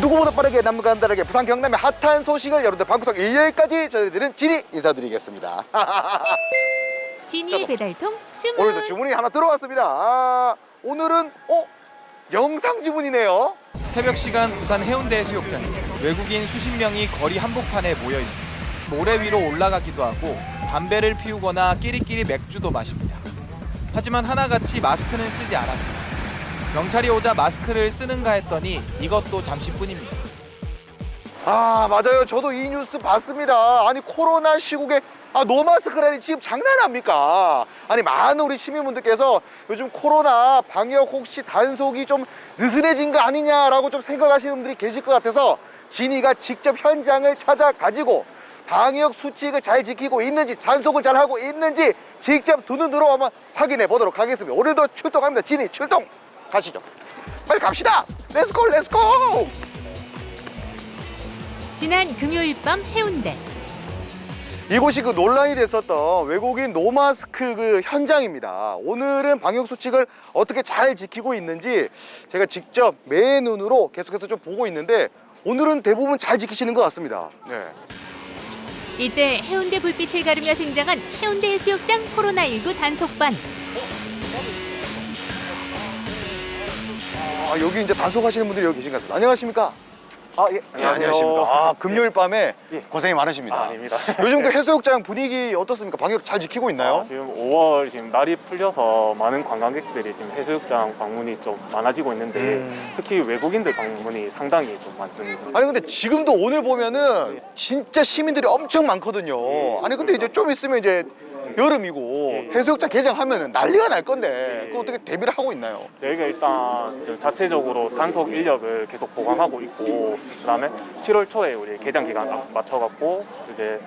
누구보다 빠르게 남간다르게 부산 경남의 핫한 소식을 여러분들 방구석 일요일까지 전해드리는 진이 인사드리겠습니다. 지니 배달통 주문. 오늘도 주문이 하나 들어왔습니다. 아, 오늘은 어 영상 주문이네요. 새벽 시간 부산 해운대 해수욕장에 외국인 수십 명이 거리 한복판에 모여 있습니다. 모래 위로 올라가기도 하고 담배를 피우거나 끼리끼리 맥주도 마십니다. 하지만 하나같이 마스크는 쓰지 않았습니다. 경찰이 오자 마스크를 쓰는가 했더니 이것도 잠시뿐입니다. 아 맞아요. 저도 이 뉴스 봤습니다. 아니 코로나 시국에 아 노마스크라니 지금 장난합니까? 아니 많은 우리 시민분들께서 요즘 코로나 방역 혹시 단속이 좀 느슨해진 거 아니냐라고 좀 생각하시는 분들이 계실 것 같아서 진이가 직접 현장을 찾아 가지고 방역 수칙을 잘 지키고 있는지 단속을 잘 하고 있는지 직접 두 눈으로 한번 확인해 보도록 하겠습니다. 오늘도 출동합니다. 진이 출동 가시죠. 빨리 갑시다. 렛츠고 렛츠고. 지난 금요일 밤 해운대. 이곳이 그 논란이 됐었던 외국인 노마스크 그 현장입니다. 오늘은 방역 수칙을 어떻게 잘 지키고 있는지 제가 직접 매 눈으로 계속해서 좀 보고 있는데 오늘은 대부분 잘 지키시는 것 같습니다. 네. 이때 해운대 불빛을 가르며 등장한 해운대 해수욕장 코로나19 단속반. 아, 여기 이제 단속하시는 분들이 여기 계신 것 같습니다. 안녕하십니까? 아, 예. 예, 안녕하십니까? 아, 금요일 밤에 예. 고생이 많으십니다. 아, 아닙니다. 요즘 그 해수욕장 분위기 어떻습니까? 방역 잘 지키고 있나요? 아, 지금 5월 지금 날이 풀려서 많은 관광객들이 지금 해수욕장 방문이 좀 많아지고 있는데 음. 특히 외국인들 방문이 상당히 좀 많습니다. 아니 근데 지금도 오늘 보면은 진짜 시민들이 엄청 많거든요. 아니 근데 이제 좀 있으면 이제 여름이고 예. 해수욕장 개장하면은 난리가 날 건데 그거 어떻게 대비를 하고 있나요? 저희가 일단 그 자체적으로 단속 인력을 계속 보강하고 있고 그다음에 7월 초에 우리 개장 기간 딱 맞춰갖고 이제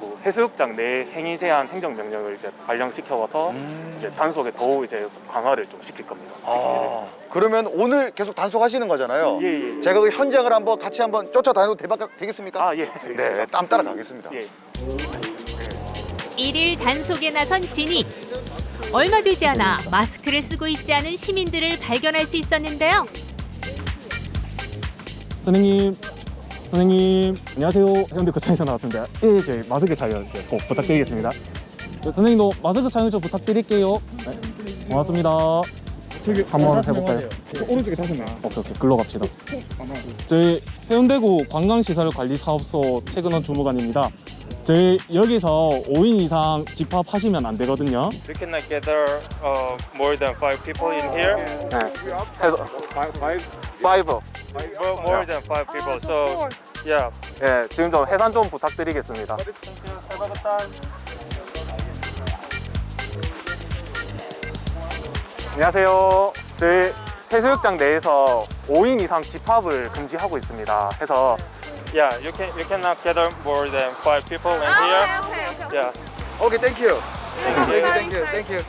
그 해수욕장 내 행위 제한 행정 명령을 이제 발령시켜서 이제 단속에 더욱 이제 강화를 좀 시킬 겁니다. 아 그러면 오늘 계속 단속하시는 거잖아요. 예, 예. 제가 그 현장을 한번 같이 한번 쫓아다녀도 대박 되겠습니까? 아 예. 네, 땀 따라 가겠습니다. 예. 일일 단속에 나선 진이. 얼마 되지 않아 마스크를 쓰고 있지 않은 시민들을 발견할 수 있었는데요. 선생님, 선생님, 안녕하세요. 해운대 거창에서 나왔습니다. 예, 저희 마스크 착용 이제 꼭 부탁드리겠습니다. 네, 선생님도 마스크 착용 좀 부탁드릴게요. 네, 고맙습니다. 한번 해볼까요? 오른쪽에 다섯 나. 오케이, 오케이. 글로 갑시다. 저희 해운대구 관광시설관리사업소 최근원 주무관입니다. 저희 여기서 5인 이상 집합하시면 안 되거든요. We cannot gather uh, more than five people in here. Five. More, more than five people. So, yeah. 예, 지금 좀 해산 좀 부탁드리겠습니다. 안녕하세요. 저희 해수욕장 내에서 5인 이상 집합을 금지하고 있습니다. 해서 Yeah, you can you cannot gather more than five people in here. Yeah. 오케이, 땡큐. Thank you. 땡큐, 땡큐.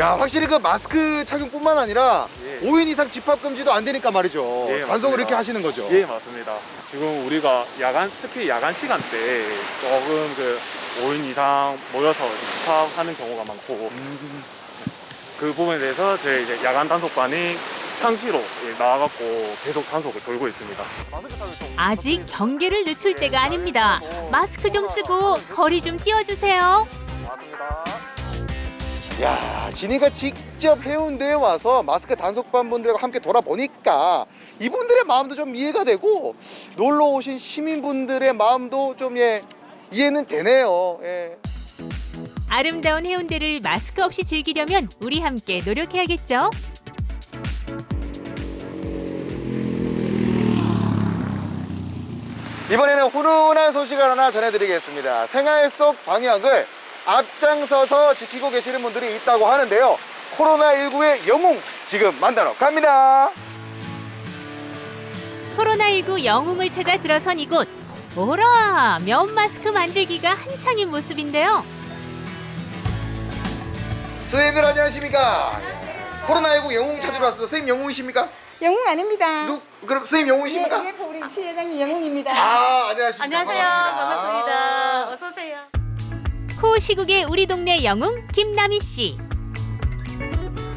야, 확실히 그 마스크 착용뿐만 아니라 예. 5인 이상 집합 금지도 안 되니까 말이죠. 예, 단속을 맞습니다. 이렇게 하시는 거죠. 예, 맞습니다. 지금 우리가 야간, 특히 야간 시간대 조금 그 5인 이상 모여서 집합하는 경우가 많고 그 부분에 대해서 저희 이제 야간 단속반이 상시로 예, 나와갖고 계속 단속을 돌고 있습니다. 아직 경계를 늦출 때가 아닙니다. 마스크 좀 쓰고 거리 좀 띄워주세요. 맞습니다. 야, 진이가 직접 해운대에 와서 마스크 단속반 분들과 함께 돌아보니까 이분들의 마음도 좀 이해가 되고 놀러 오신 시민분들의 마음도 좀 예, 이해는 되네요. 예. 아름다운 해운대를 마스크 없이 즐기려면 우리 함께 노력해야겠죠. 이번에는 훈훈한 소식을 하나 전해드리겠습니다. 생활 속 방역을 앞장서서 지키고 계시는 분들이 있다고 하는데요. 코로나19의 영웅 지금 만나러 갑니다. 코로나19 영웅을 찾아 들어선 이곳. 오라 면 마스크 만들기가 한창인 모습인데요. 선생님들 안녕하십니까? 코로나19 영웅 찾으러 왔습니다. 선생님 영웅이십니까? 영웅 아닙니다. 누, 그럼 선생님 영웅이십니까? 예, 예, 우리 시 회장님 영웅입니다. 아, 안녕하십니까? 안녕하세요. 반갑습니다. 어서 오세요. 코 시국의 우리 동네 영웅 김남희 씨.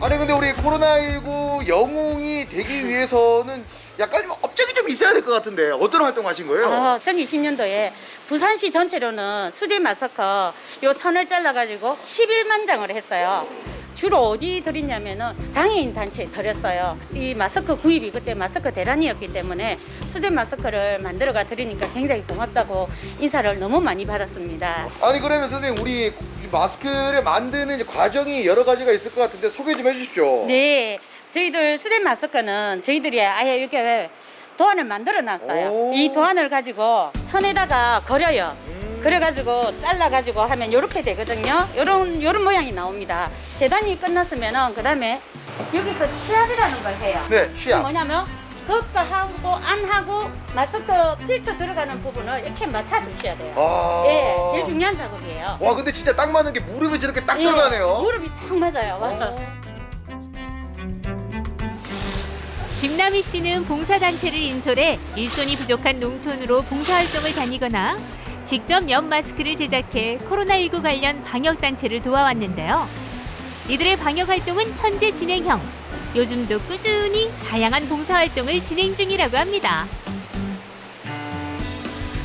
아니 근데 우리 코로나19 영웅이 되기 위해서는 약간 좀 업적이 좀 있어야 될 것 같은데 어떤 활동 하신 거예요? 아, 2020년도에 부산시 전체로는 수제 마스커 요 천을 잘라가지고 11만 장을 했어요. 주로 어디 드리냐면은 장애인 단체에 드렸어요. 이 마스크 구입이 그때 마스크 대란이었기 때문에 수제 마스크를 만들어가 드리니까 굉장히 고맙다고 인사를 너무 많이 받았습니다. 아니 그러면 선생님 우리 이 마스크를 만드는 이제 과정이 여러 가지가 있을 것 같은데 소개 좀 해주십시오. 네, 저희들 수제 마스크는 저희들이 아예 이렇게 도안을 만들어 놨어요. 오. 이 도안을 가지고 천에다가 걸어요. 그래가지고 잘라가지고 하면 이렇게 되거든요. 요런 요런 모양이 나옵니다. 재단이 끝났으면은 그 다음에 여기서 치압이라는 걸 해요. 네, 취향. 뭐냐면 겉과 하고 안 하고 마스크 필터 들어가는 부분을 이렇게 맞춰 주셔야 돼요. 아. 예, 제일 중요한 작업이에요. 와 근데 진짜 딱 맞는 게 무릎이 저렇게 딱 예, 들어가네요. 무릎이 딱 맞아요. 김남희 씨는 봉사단체를 인솔해 일손이 부족한 농촌으로 봉사활동을 다니거나 직접 면 마스크를 제작해 코로나19 관련 방역 단체를 도와왔는데요. 이들의 방역 활동은 현재 진행형. 요즘도 꾸준히 다양한 봉사 활동을 진행 중이라고 합니다.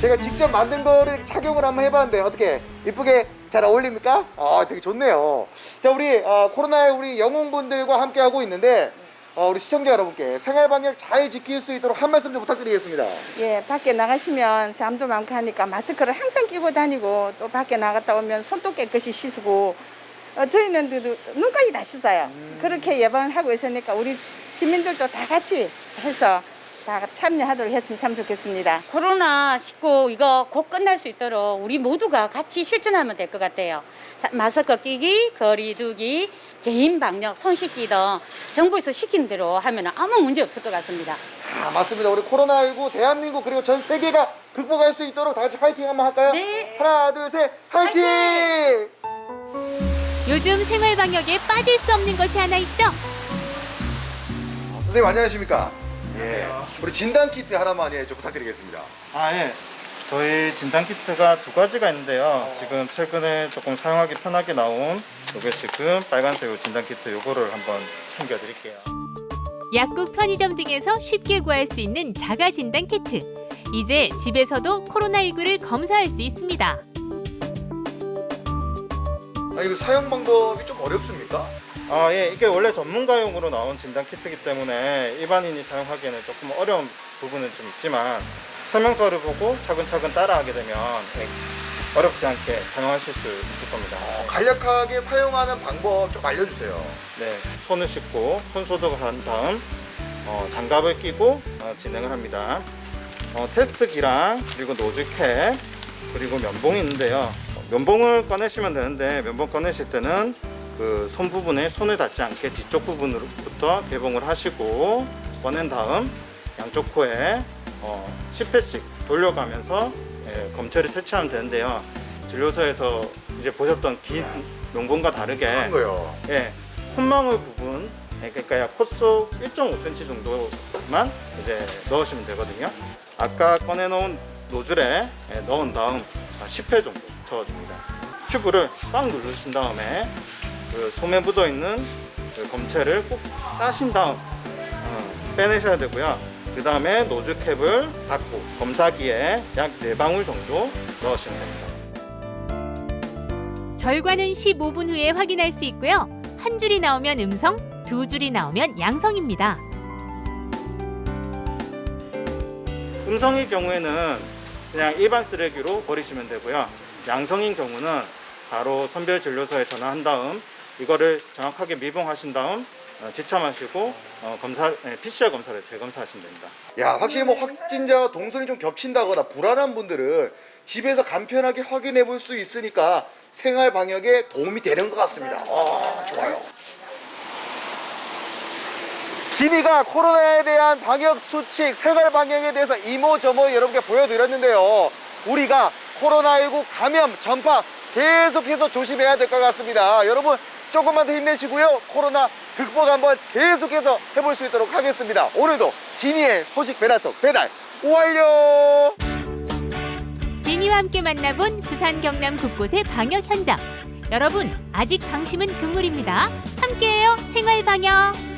제가 직접 만든 거를 착용을 한번 해봤는데 어떻게 이쁘게 잘 어울립니까? 아 되게 좋네요. 자 우리 어, 코로나의 우리 영웅분들과 함께 하고 있는데 어, 우리 시청자 여러분께 생활 방역 잘 지킬 수 있도록 한 말씀 좀 부탁드리겠습니다. 예, 밖에 나가시면 사람도 많고 하니까 마스크를 항상 끼고 다니고 또 밖에 나갔다 오면 손도 깨끗이 씻고 어, 저희는 눈까지 다 씻어요. 그렇게 예방을 하고 있으니까 우리 시민들도 다 같이 해서 다 참여하도록 했으면 참 좋겠습니다. 코로나 19 이거 곧 끝날 수 있도록 우리 모두가 같이 실천하면 될 것 같아요. 자, 마스크 끼기, 거리 두기, 개인 방역, 손 씻기 등 정부에서 시킨 대로 하면 아무 문제 없을 것 같습니다. 아 맞습니다. 우리 코로나19 대한민국 그리고 전 세계가 극복할 수 있도록 다 같이 파이팅 한번 할까요? 네. 하나 둘 셋 파이팅! 요즘 생활 방역에 빠질 수 없는 것이 하나 있죠. 어, 선생님 안녕하십니까? 예. 우리 진단 키트 하나만 예, 좀 부탁드리겠습니다. 아, 예. 저희 진단 키트가 두 가지가 있는데요. 지금 최근에 조금 사용하기 편하게 나온 요게 지금 빨간색 요 진단 키트 요거를 한번 챙겨 드릴게요. 약국, 편의점 등에서 쉽게 구할 수 있는 자가 진단 키트. 이제 집에서도 코로나19를 검사할 수 있습니다. 아 이거 사용 방법이 좀 어렵습니까? 아, 예. 이게 원래 전문가용으로 나온 진단 키트이기 때문에 일반인이 사용하기에는 조금 어려운 부분은 좀 있지만 설명서를 보고 차근차근 따라하게 되면 예, 어렵지 않게 사용하실 수 있을 겁니다. 어, 간략하게 사용하는 방법 좀 알려주세요. 네, 손을 씻고 손 소독을 한 다음 어, 장갑을 끼고 어, 진행을 합니다. 어, 테스트기랑 그리고 노즈캡 그리고 면봉이 있는데요. 어, 면봉을 꺼내시면 되는데 면봉 꺼내실 때는 그 손 부분에 손을 닿지 않게 뒤쪽 부분으로부터 개봉을 하시고 꺼낸 다음 양쪽 코에 어, 10회씩 돌려가면서 예, 검체를 채취하면 되는데요. 진료소에서 이제 보셨던 긴 면봉과 다르게 한 거요. 예, 콧망울 부분, 예, 그러니까 약 콧속 1.5cm 정도만 이제 넣으시면 되거든요. 아까 꺼내놓은 노즐에 예, 넣은 다음 10회 정도 저어줍니다. 튜브를 꽉 누르신 다음에 그 솜에 묻어 있는 그 검체를 꼭 짜신 다음 어, 빼내셔야 되고요. 그 다음에 노즐 캡을 닫고 검사기에 약 4방울 정도 넣으시면 됩니다. 결과는 15분 후에 확인할 수 있고요. 한 줄이 나오면 음성, 두 줄이 나오면 양성입니다. 음성일 경우에는 그냥 일반 쓰레기로 버리시면 되고요. 양성인 경우는 바로 선별진료소에 전화한 다음 이거를 정확하게 미봉하신 다음 어, 지참하시고 어, 검사, 네, PCR 검사를 재검사하시면 됩니다. 야 확실히 뭐 확진자와 동선이 좀 겹친다거나 불안한 분들은 집에서 간편하게 확인해 볼 수 있으니까 생활 방역에 도움이 되는 것 같습니다. 아 좋아요. 진이가 코로나에 대한 방역 수칙, 생활 방역에 대해서 이모저모 여러분께 보여드렸는데요. 우리가 코로나19 감염 전파 계속해서 조심해야 될 것 같습니다. 여러분 조금만 더 힘내시고요. 코로나 극복 한번 계속해서 해볼 수 있도록 하겠습니다. 오늘도 진이의 소식 배달톡 배달 완료! 지니와 함께 만나본 부산 경남 곳곳의 방역 현장. 여러분, 아직 방심은 금물입니다. 함께해요, 생활 방역.